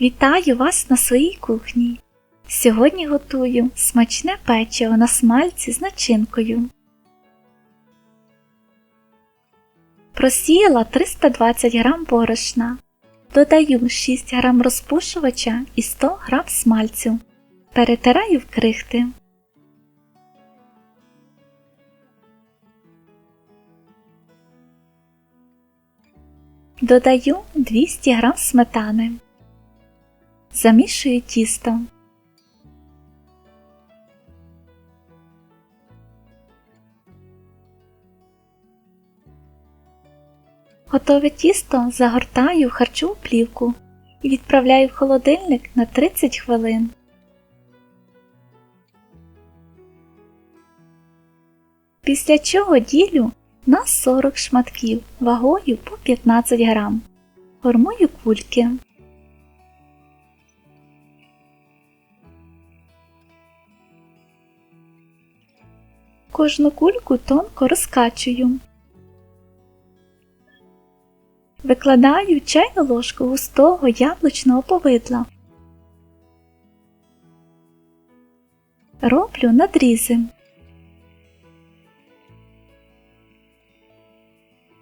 Вітаю вас на своїй кухні. Сьогодні готую смачне печиво на смальці з начинкою. Просіяла 320 г борошна. Додаю 6 г розпушувача і 100 г смальцю. Перетираю в крихти. Додаю 200 г сметани. Замішую тісто. Готове тісто загортаю в харчову плівку і відправляю в холодильник на 30 хвилин. Після чого ділю на 40 шматків вагою по 15 грам. Формую кульки. Кожну кульку тонко розкачую. Викладаю чайну ложку густого яблучного повидла. Роблю надрізи.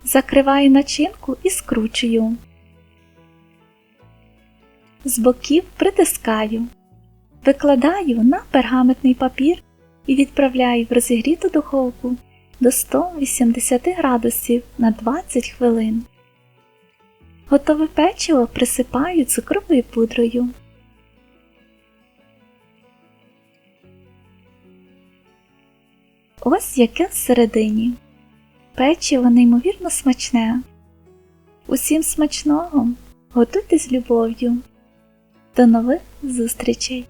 Закриваю начинку і скручую. З боків притискаю. Викладаю на пергаментний папір і відправляю в розігріту духовку до 180 градусів на 20 хвилин. Готове печиво присипаю цукровою пудрою. Ось яке всередині. Печиво неймовірно смачне. Усім смачного! Готуйте з любов'ю. До нових зустрічей!